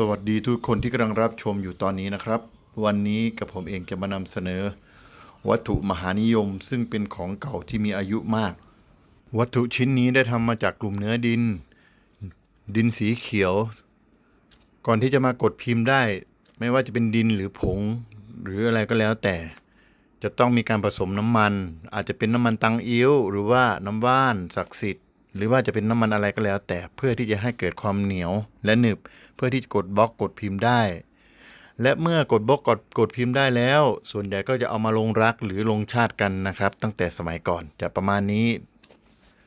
สวัสดีทุกคนที่กำลังรับชมอยู่ตอนนี้นะครับ วันนี้กับผมเองจะมานำเสนอ วัตถุมหานิยมซึ่งเป็นของเก่าที่มีอายุมาก วัตถุชิ้นนี้ได้ทำมาจากกลุ่มเนื้อดิน ดินสีเขียว ก่อนที่จะมากดพิมพ์ได้ ไม่ว่าจะเป็นดินหรือผง หรืออะไรก็แล้วแต่ จะต้องมีการผสมน้ำมัน อาจจะเป็นน้ำมันตังอิ้วหรือว่าน้ำว่านศักดิ์สิทธิ์ หรือว่าจะเป็นน้ำมันอะไรก็แล้ว แต่เพื่อที่จะให้เกิดความเหนียวและหนึบ เพื่อที่จะกดบล็อกกดพิมพ์ได้ และเมื่อกดบล็อกกดกดพิมพ์ได้แล้ว ส่วนใหญ่ก็จะเอามาลงรักหรือลงชาติกันนะครับ ตั้งแต่สมัยก่อนจะประมาณนี้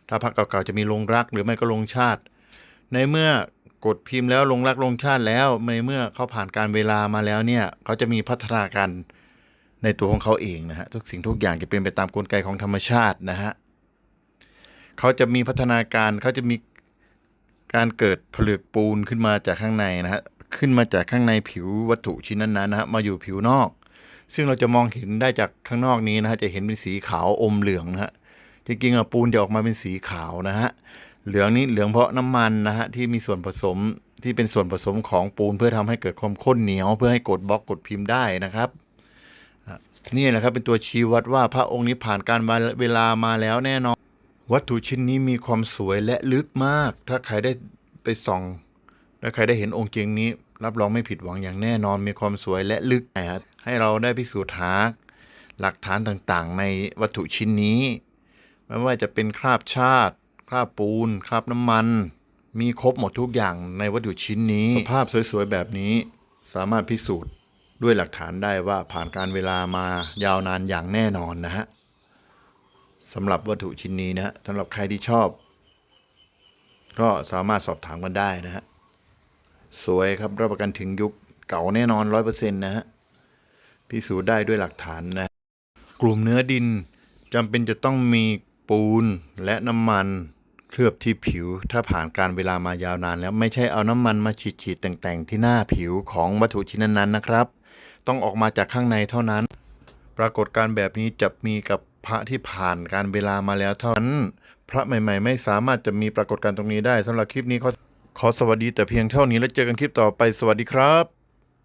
ถ้าพักเก่าๆจะมีลงรักหรือไม่ก็ลงชาติ ในเมื่อกดพิมพ์แล้วลงรักลงชาติแล้วในเมื่อเขาผ่านการเวลามาแล้วเนี่ยเขาจะมีพัฒนาการในตัวของเขาเองนะฮะทุกสิ่งทุกอย่างจะเป็นไปตามกลไกของธรรมชาตินะฮะ เขาจะมีพัฒนาการเขาจะมีการเกิดผลึกปูนขึ้นมาจากข้างในนะฮะขึ้นมาจากข้างในผิววัตถุชิ้นนั้นๆนะฮะมาอยู่ผิวนอก ซึ่งเราจะมองเห็นได้จากข้างนอกนี้นะฮะจะเห็นเป็นสีขาวอมเหลืองนะฮะจริงๆอะปูนจะออกมาเป็นสีขาวนะฮะเหลืองนี้เหลืองเพราะน้ำมันนะฮะที่มีส่วนผสมที่เป็นส่วนผสมของปูนเพื่อทำให้เกิดความข้นเหนียว เพื่อให้กดบล็อกกดพิมพ์ได้นะครับนี่แหละครับเป็นตัวชี้วัดว่าพระองค์นี้ผ่านการเวลามาแล้วแน่นอน วัตถุชิ้นนี้มีความสวยและลึกมาก ถ้าใครได้ไปส่องและใครได้เห็นองค์เจงนี้ รับรองไม่ผิดหวังอย่างแน่นอน มีความสวยและลึกให้เราได้พิสูจน์หาหลักฐานต่างๆ ในวัตถุชิ้นนี้ ไม่ว่าจะเป็นคราบชาติ คราบปูน คราบน้ำมัน มีครบหมดทุกอย่างในวัตถุชิ้นนี้ สภาพสวยๆแบบนี้ สามารถพิสูจน์ด้วยหลักฐานได้ว่าผ่านการเวลามายาวนานอย่างแน่นอนนะฮะ สำหรับวัตถุชิ้นนี้นะฮะสำหรับใครที่ชอบ ก็สามารถสอบถามกันได้นะฮะสวยครับรับประกันถึงยุคเก่าแน่นอนร้อยเปอร์เซ็นต์นะฮะพิสูจน์ได้ด้วยหลักฐานนะ กลุ่มเนื้อดินจำเป็นจะต้องมีปูนและน้ำมันเคลือบที่ผิว ถ้าผ่านการเวลามายาวนาน แล้วไม่ใช่เอาน้ำมันมาฉีดๆแต่งๆ ที่หน้าผิวของวัตถุชิ้นนั้นๆนะครับ ต้องออกมาจากข้างในเท่านั้น ปรากฏการแบบนี้จะมีกับ พระที่ผ่านการเวลามาแล้วเท่านั้น พระใหม่ ๆ ไม่สามารถจะมีปรากฏการณ์ตรงนี้ได้สำหรับคลิปนี้ขอขอสวัสดีแต่เพียงเท่านี้แล้วเจอกันคลิปต่อไปสวัสดีครับ